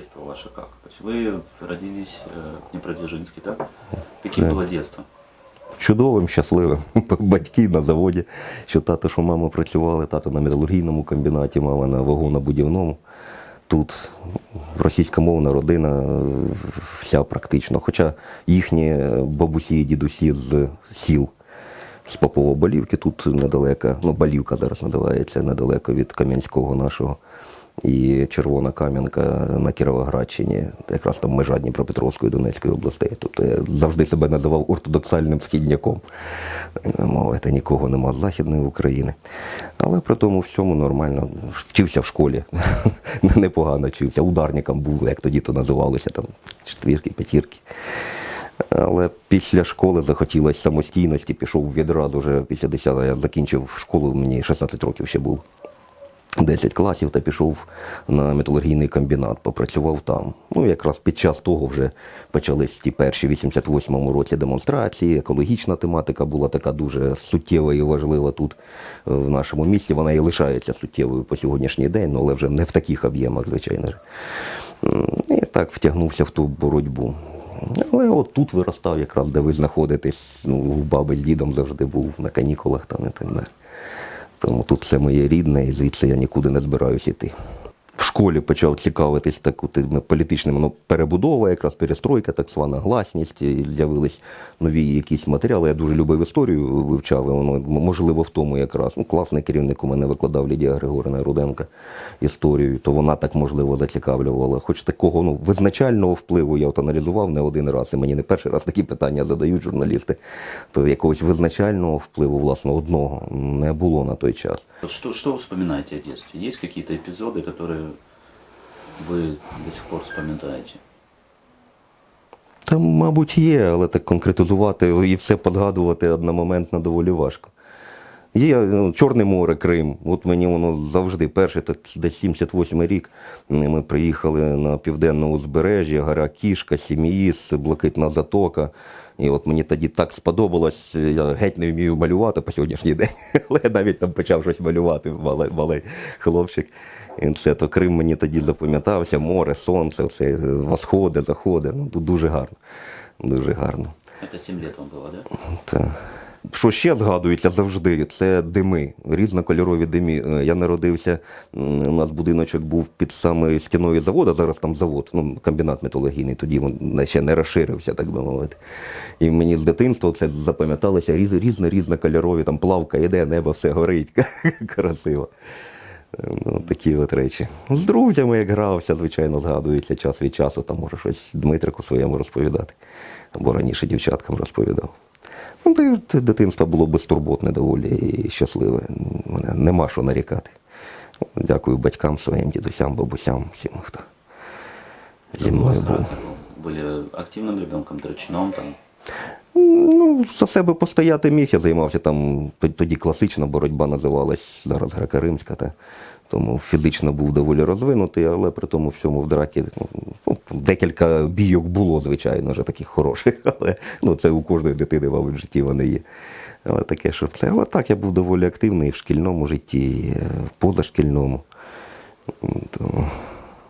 детство ваше как? То есть вы родились э, в Днепродзержинске, да? Каким Да. было детство? Чудовим, щасливим. Батьки на заводі, що тато, що мама працювали, тато на металургійному комбінаті, мама на вагонобудівному. Тут російськомовна родина, е, вся практично. Хоча їхні бабусі і дідусі з сіл з Попово-Болівки, тут недалеко, ну, Балівка зараз називається, недалеко від Кам'янського нашого. І Червона Кам'янка на Кіровоградщині, якраз там межа Дніпропетровської Донецької областей. Тобто я завжди себе називав ортодоксальним східняком. Мовити нікого нема з Західної України. Але при тому всьому нормально. Вчився в школі. Непогано вчився. Ударником був, як тоді то називалося, там четвірки, п'ятірки. Але після школи захотілося самостійності, пішов в відрад уже після 10 я закінчив школу, мені 16 років ще було. 10 класів та пішов на металургійний комбінат, попрацював там. Ну, якраз під час того вже почались ті перші в 88-му році демонстрації. Екологічна тематика була така дуже суттєва і важлива тут е, в нашому місті. Вона і лишається суттєвою по сьогоднішній день, але вже не в таких об'ємах, звичайно. І так втягнувся в ту боротьбу. Але от тут виростав, якраз де ви знаходитесь. Ну, баби з дідом завжди був на канікулах там і так далі. Тому тут все моє рідне, і звідси я нікуди не збираюсь іти В школі почав цікавитись так, от, тими політичними ну, перебудова, якраз перестройка, так звана гласність, і з'явились нові якісь матеріали. Я дуже любив історію, вивчав, і воно можливо в тому якраз. Ну, класний керівник у мене викладав Лідія Григорівна Руденка історію, то вона так можливо зацікавлювала. Хоч такого ну, визначального впливу я от аналізував не один раз, і мені не перший раз такі питання задають журналісти, то якогось визначального впливу, власне, одного не було на той час. Вот что, что вы вспоминаете о детстве? Есть какие-то эпизоды, которые вы до сих пор вспоминаете? Там, мабуть, є, але так конкретизувати і все подгадувати одномоментно доволі важко. Є ну, Чорне море, Крим. От мені воно завжди перше, так десь 78 рік. Ми приїхали на південне узбережжя, гора Кішка, Сім'їс, Блакитна затока. І от мені тоді так сподобалось, я геть не вмію малювати по сьогоднішній день, але я навіть там почав щось малювати, малий, малий хлопчик. І це то Крим мені тоді запам'ятався, море, сонце, все, восходи, заходи. Ну, тут дуже гарно. Дуже гарно. Це 7 лет вам было, да? Та. Що ще згадується завжди, це дими, різнокольорові дими. Е, Я народився, у нас будиночок був під саме стіною заводу, зараз там завод, ну, комбінат металургійний, тоді він ще не розширився, так би мовити. І мені з дитинства це запам'яталося різно різнокольорові, там плавка йде, небо все горить, красиво. Е, Ну, такі от речі. З друзями, як грався, звичайно, згадується час від часу, там може щось Дмитрику своєму розповідати. Або раніше дівчаткам розповідав. Ну, це дитинство було безтурботне доволі і щасливе. Мене нема що нарікати. Дякую батькам своїм, дідусям, бабусям, всім, хто зі мною був. Были активным ребенком, дрочном там. Ну, за себе постояти міг, я займався там, тоді класична боротьба називалась, зараз греко-римська, та, тому фізично був доволі розвинутий, але при тому всьому в дракі ну, ну, декілька бійок було, звичайно, вже таких хороших, але ну, це у кожної дитини, мабуть, в житті вони є. Але таке, що. Але так, я був доволі активний і в шкільному житті, і е, в позашкільному. Тому,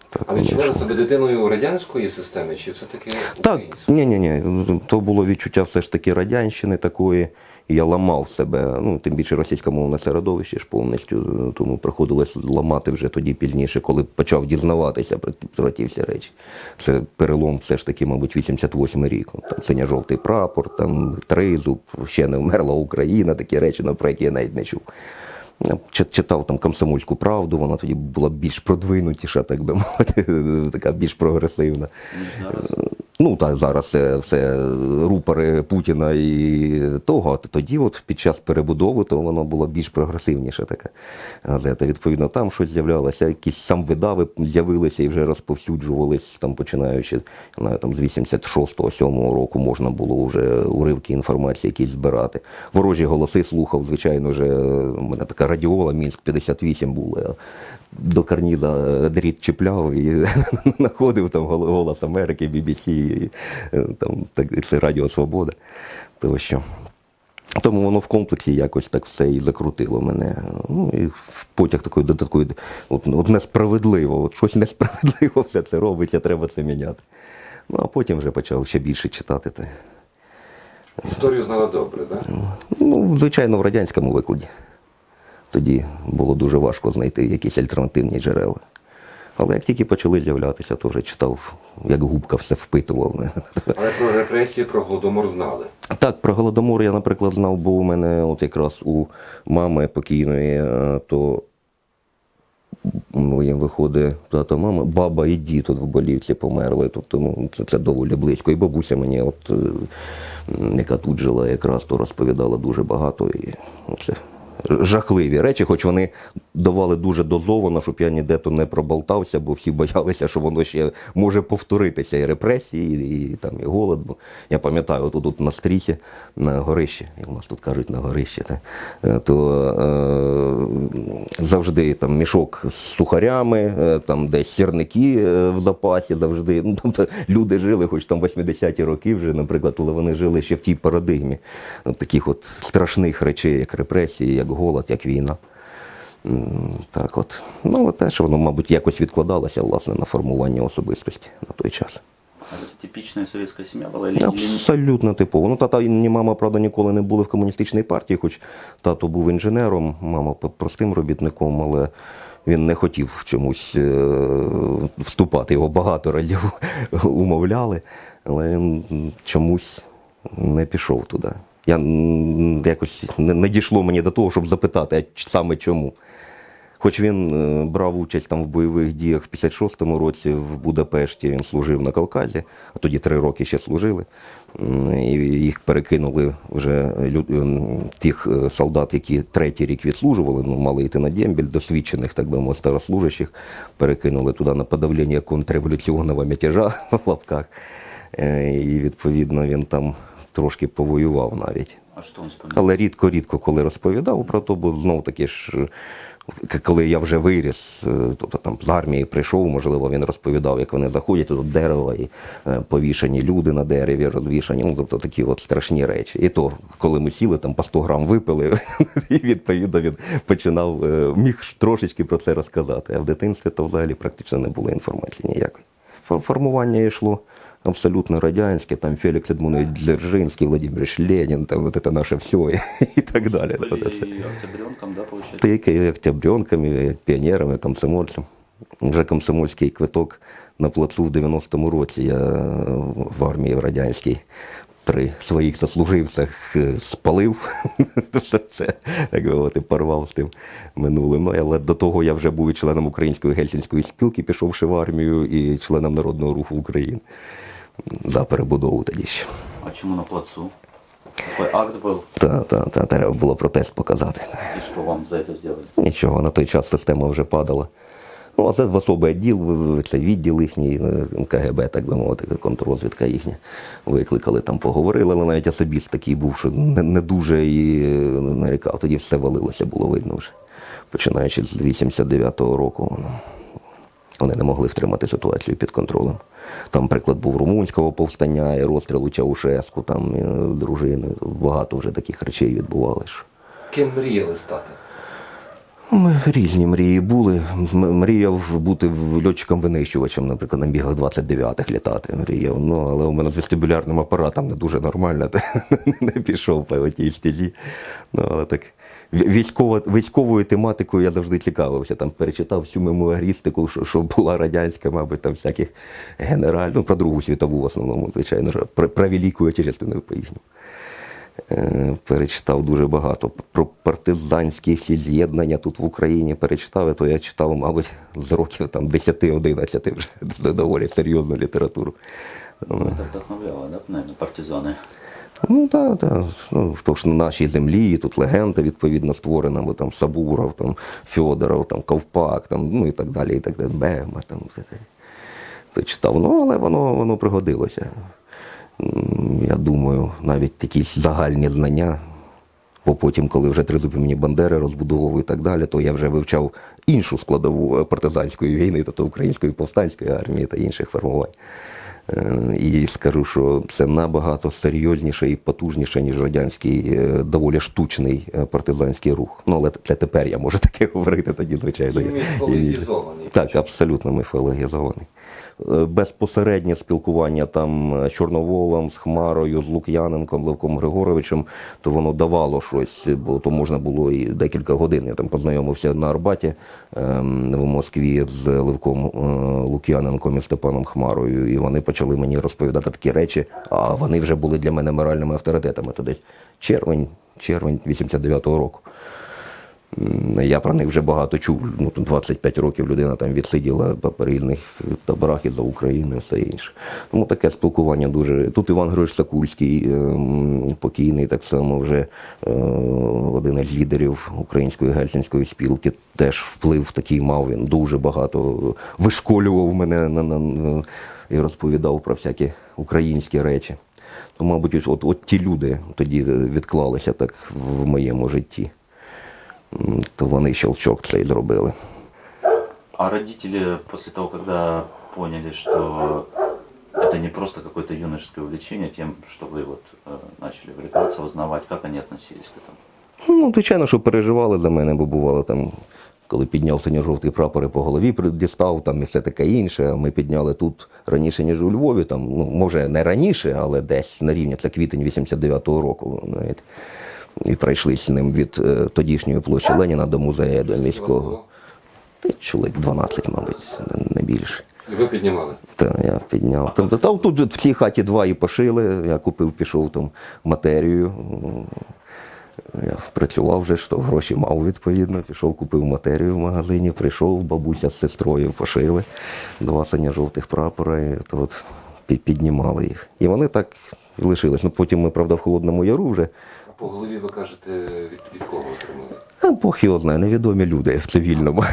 так, А воно відчували себе дитиною радянської системи, чи все-таки Так, ні, ні, ні. То було відчуття все ж таки радянщини такої. Я ламав себе, ну тим більше російськомовне середовище ж повністю, тому приходилось ламати вже тоді пізніше, коли почав дізнаватися про, про ті всі речі. Це перелом все ж таки, мабуть, 88 рік. Там синьо-жовтий прапор, там тризуб, ще не вмерла Україна, такі речі, ну, про які я навіть не чув. Читав там комсомольську правду, вона тоді була більш продвинутіша, так би мовити, така більш прогресивна. Ну, зараз Ну так зараз це все рупори Путіна і того. А тоді, от під час перебудови, то воно було більш прогресивніше таке. Газета. Відповідно, там щось з'являлося, якісь сам видави з'явилися і вже розповсюджувались, там починаючи знаю, там з 86-7 року можна було вже уривки інформації якісь збирати. Ворожі голоси слухав, звичайно, вже у мене така радіола Мінськ 58 була. До карніза дріт чіпляв і знаходив там голос Америки, BBC, і, е, там так, це Радіо Свобода. То що. Тому воно в комплексі якось так все і закрутило мене. Ну і потяг такої додаткової, от, от несправедливо, от щось несправедливо все це робиться, треба це міняти. Ну а потім вже почав ще більше читати. Та, Історію знала добре, так? ну, звичайно, в радянському викладі. Тоді було дуже важко знайти якісь альтернативні джерела. Але як тільки почали з'являтися, то вже читав, як губка все впитував. Але про репресії, про голодомор знали. Так, про голодомор я, наприклад, знав, бо у мене от якраз у мами покійної, е, то ну, виходить, тато, мама, баба і дід тут в болівці померли. Тобто ну, це, це доволі близько. І бабуся мені, от, яка тут жила, якраз то розповідала дуже багато. І це жахливі речі, хоч вони давали дуже дозовано, щоб я ніде то не проболтався, бо всі боялися, що воно ще може повторитися і репресії, і, і там і голод. Бо я пам'ятаю, тут, тут на стріхі, на горищі, як у нас тут кажуть на горищі, та, е, то е, завжди там мішок з сухарями, е, там десь сірники е, в запасі завжди. Ну, тобто люди жили, хоч там 80-ті роки вже, наприклад, але вони жили ще в тій парадигмі таких от страшних речей, як репресії, як голод, як війна. Так от. Ну, але теж воно, мабуть, якось відкладалося власне на формування особистості на той час. А советская семья была или, или? Абсолютно типово. Ну, тата і мама, правда, ніколи не були в комуністичній партії, хоч тато був інженером, мама простим робітником, але він не хотів чомусь е, вступати. Його багато разів умовляли, але він чомусь не пішов туди. Я якось не, дійшло мені до того, щоб запитати, а саме чому. Хоч він е, брав участь там в бойових діях в 56-му році в Будапешті, він служив на Кавказі, а тоді три роки ще служили. І їх перекинули вже тих е, солдат, які третій рік відслужували, ну, мали йти на дембіль, досвідчених, так би мовити, старослужащих, перекинули туди на подавлення контрреволюційного мятежа в лапках. Е, І відповідно він там трошки повоював навіть. А он вспоминал? Але рідко-рідко, коли розповідав про то, бо знов таки ж, коли я вже виріс, е, тобто там з армії прийшов, можливо, він розповідав, як вони заходять тут дерево і е, повішані люди на дереві, розвішані, ну тобто такі от страшні речі. І то, коли ми сіли, там по 100 грам випили, і відповідно він починав, е, міг трошечки про це розказати. А в дитинстві то взагалі практично не було інформації ніякої. Формування йшло абсолютно радянське, там Фелікс Едмунович Дзержинський, Владимир Ленін, там вот это наше все і так далі. Были Вот это. октябренком, да, получается? Тільки і октябренками, і піонерами, комсомольцем. Вже комсомольський квиток на плацу в 90-му році я в армії в радянській при своїх сослуживцях е, спалив. Все це, так би мовити, порвав з тим минулим. Ну, але до того я вже був і членом Української гельсінської спілки, пішовши в армію, і членом Народного руху України. За перебудову тоді ще. А чему на плацу? Какой акт был? Та, та, та, треба було протест показати. И что вам за это сделали? Нічого, на той час система вже падала. Ну, а це в особий відділ, це відділ їхній, е, КГБ, так би мовити, контррозвідка їхня. Викликали там, поговорили, але навіть особіст такий був, що не, не дуже і е, нарікав. Тоді все валилося, було видно вже. Починаючи з 89-го року. Вони не могли втримати ситуацію під контролем. Там приклад був румунського повстання і розстрілу Чаушеску, там е, дружини. Багато вже таких речей відбувалося. Ким мріяли стати? Ми різні мрії були. Мріяв бути льотчиком-винищувачем, наприклад, на бігах 29-х літати. Мріяв. Ну, але у мене з вестибулярним апаратом не дуже нормально. Не пішов по тій стілі. Ну, але так. ві- Військово, військовою тематикою я завжди цікавився. Там перечитав всю мемуарістику, що, що була радянська, мабуть, там всяких генералів. Ну, про Другу світову в основному, звичайно, про, про Велику Отечественну поїхню. Е, Перечитав дуже багато про партизанські всі з'єднання тут в Україні. Перечитав, і то я читав, мабуть, з років там 10-11 вже доволі серйозну літературу. Это вдохновляло, да, наверное, партизаны? Ну так, так. Ну, то ж на нашій землі тут легенда відповідно створена, бо там Сабуров, там Фьодоров, там Ковпак, там, ну і так далі, і так далі. Бема, там все це. То читав. Ну, але воно, воно пригодилося. Я думаю, навіть якісь загальні знання. Бо потім, коли вже тризубі мені Бандери розбудовував і так далі, то я вже вивчав іншу складову е, партизанської війни, тобто української повстанської армії та інших формувань. Е, І скажу, що це набагато серйозніше і потужніше, ніж радянський е, доволі штучний е, партизанський рух. Ну, але це тепер я можу таке говорити, тоді, звичайно. І міфологізований. Так, абсолютно міфологізований. Безпосереднє спілкування там з Чорноволом, з Хмарою, з Лук'яненком, Левком Григоровичем, то воно давало щось, бо то можна було і декілька годин. Я там познайомився на Арбаті ем, в Москві з Левком Лук'яненком і Степаном Хмарою, і вони почали мені розповідати такі речі, а вони вже були для мене моральними авторитетами. То десь червень, червень 89-го року. Я про них вже багато чув. Ну, тут 25 років людина там відсиділа по різних таборах і за Україну все інше. Тому таке спілкування дуже. Тут Іван Григорович Сакульський, ем, покійний, так само вже е, один із лідерів української гельсінської спілки, теж вплив такий мав. Він дуже багато вишколював мене на, на, і розповідав про всякі українські речі. То, мабуть, от, от, от ті люди тоді відклалися так в моєму житті М, то вони щелчок цей зробили. А родители после того, когда поняли, что это не просто какое-то юношеское увлечение тем, что вы вот э, начали увлекаться, узнавать, как они относились к этому? Ну, звичайно, що переживали за мене, бо бувало там, коли підняв синьо-жовтий прапор і по голові при- дістав, там і все таке інше. А Ми підняли тут раніше, ніж у Львові. Там, ну, може, не раніше, але десь на рівні, це квітень 89-го року. Навіть. І пройшли з ним від е, тодішньої площі Леніна до музею до міського. Чоловік 12, мабуть, не- більше. І ви піднімали. Та я підняв. Там, там тут в цій хаті два і пошили. Я купив, пішов там матерію. Я працював вже, що гроші мав відповідно. Пішов, купив матерію в магазині, прийшов, бабуся з сестрою пошили. Два синьо-жовтих прапора, і то от піднімали їх. І вони так і лишились. Ну потім ми, правда, в Холодному Яру вже. По голові ви кажете, від, від кого отримали? Бог його знає, невідомі люди в цивільному.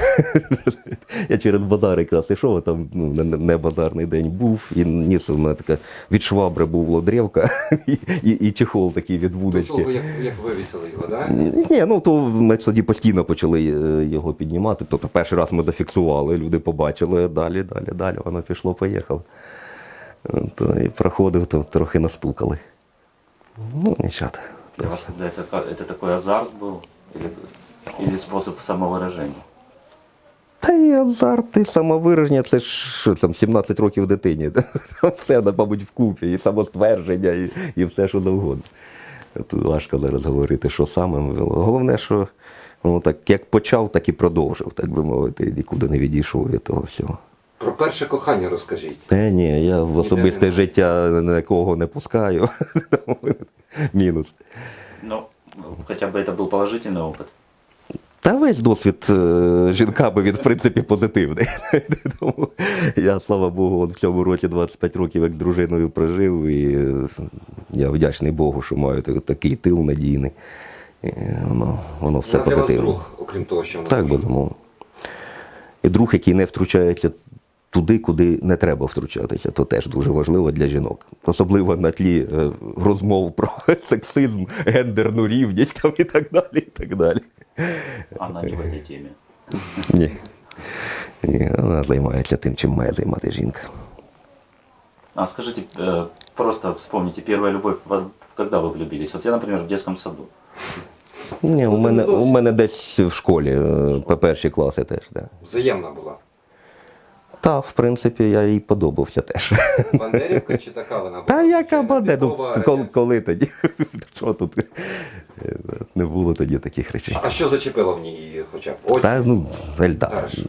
Я через базар якраз йшов, а там ну, не, не базарний день був, і ніс у мене така від швабри був лодрівка і, і, і чехол такий від До вудочки. того, як, як вивісили його, так? Ні, ну то ми тоді постійно почали е, його піднімати. Тобто перший раз ми зафіксували, люди побачили, далі, далі, далі, воно пішло, поїхало. То і проходив, то трохи настукали. Ну, нічого. Для вас тогда это, ка- это такой азарт был или, или способ самовыражения? Та і азарт, і самовираження, це ж що там 17 років дитині. Все, мабуть, вкупі, і самоствердження, і, і все, що завгодно. Тут важко зараз говорити, що саме було. Головне, що ну, так, як почав, так і продовжив, так би мовити, нікуди не відійшов від того всього. Про перше кохання розкажіть. Та ні, я в особисте немає. життя нікого не пускаю. Мінус. Ну, хотя бы это был положительный опыт. Та весь досвід е, жінками він, в принципі, позитивний. Тому я, слава Богу, от в цьому році 25 років як з дружиною прожив, і е, я вдячний Богу, що маю так- такий тил надійний. І воно, воно все Вона для вас позитивно. друг, окрім того, що вона Так, дружина. безумовно. І друг, який не втручається туди, куди не треба втручатися, то теж дуже важливо для жінок. Особливо на тлі е, розмов про сексизм, гендерну рівність там, і так далі. І так далі. Она не в этой теме. Ні. Ні, вона займається тим, чим має займати жінка. А скажите, э, просто вспомните, первая любовь, во- когда вы влюбились? Вот я, например, в детском саду. Ні, у Ну, це мене, не у зовсім. мене десь в школі, е, по перші класи теж. Да. Взаємна була. Та, в принципі, я їй подобався теж. Бандерівка чи така вона була? Та яка баде, ну, коли, коли тоді? Що тут? Не було тоді таких речей. А що зачепило в ній хоча б? Ось. Та ну, Ельдар. Хорошо.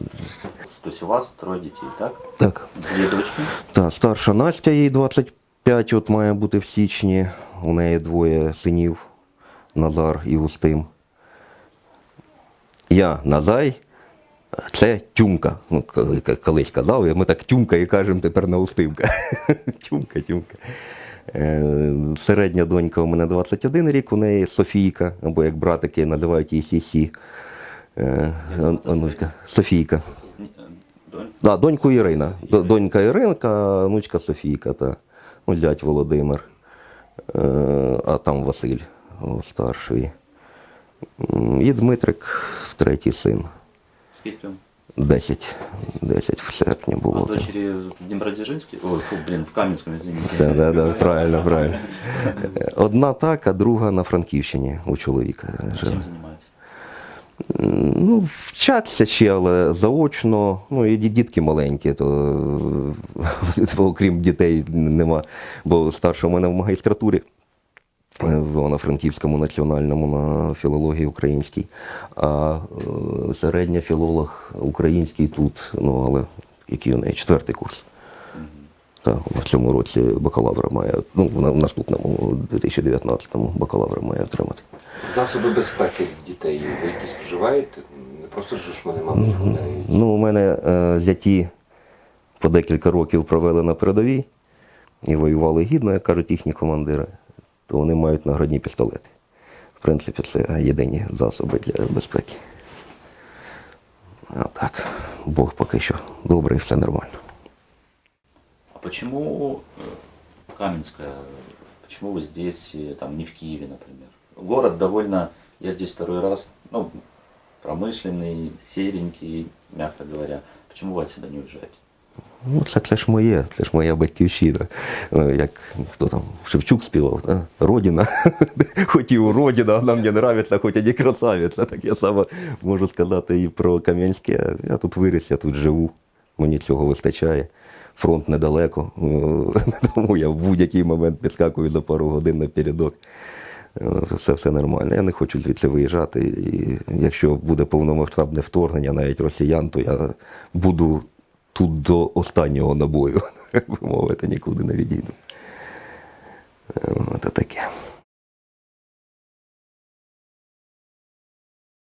То есть у вас трое детей, так? Так. Две дочки. Та, старша Настя, їй 25, от має бути в січні. У неї двоє синів Назар і Устим. Я Назай, це тюмка. Ну, колись казав, ми так тюмка і кажемо тепер на Устимка. тюмка, тюмка. Е, Середня донька у мене 21 рік, у неї Софійка, або як братики називають її Сісі. Е, онучка. Софійка. Донь? Да, доньку Ірина. Донька Іринка, а внучка Софійка, та. Ну, зять Володимир. Е, а там Василь старший. І Дмитрик, третій син. Скільки? 10, 10 в серпні А було. так. дочери в Днепродзержинске? Ой, фу, блин, в Каменском, извините. Це, да, да, правильно, правильно. Одна так, а друга на Франківщині у чоловіка живе. Чем занимается? Ну, вчаться ще, але заочно. Ну, і дітки маленькі, то окрім дітей нема. Бо старша у мене в магістратурі в Івано-Франківському національному на філології українській, а е, середня філолог український тут, ну але який у неї четвертий курс. Так, в цьому році бакалавра має, ну, в наступному 2019-му бакалавра має отримати. Засоби безпеки дітей ви якісь вживаєте? Не просто ж вони, мабуть, гуляють. Ну, у мене е, зяті по декілька років провели на передовій і воювали гідно, як кажуть їхні командири, то вони мають наградні пістолети. В принципі, це єдині засоби для безпеки. А так, Бог поки що добре і все нормально. А почему э, Каменская? Почему вы здесь, э, там, не в Киеве, например? Город довольно, я здесь второй раз, ну, промышленный, серенький, мягко говоря. Почему вы отсюда не уезжаете? Ну, це, це ж моє, це ж моя батьківщина. Ну, Як хто там Шевчук співав, да? Родина. Хотів Родина, вона мені нравиться, хоч і не красавиця. Так я саме можу сказати і про Кам'янське. Я тут виріс, я тут живу. Мені цього вистачає. Фронт недалеко, тому я в будь-який момент підскакую за пару годин напередок. Е, Все все нормально. Я не хочу звідси виїжджати. І якщо буде повномасштабне вторгнення, навіть росіян, то я буду тут до останнього набою, як би мовити, нікуди не відійду. Е, От таке.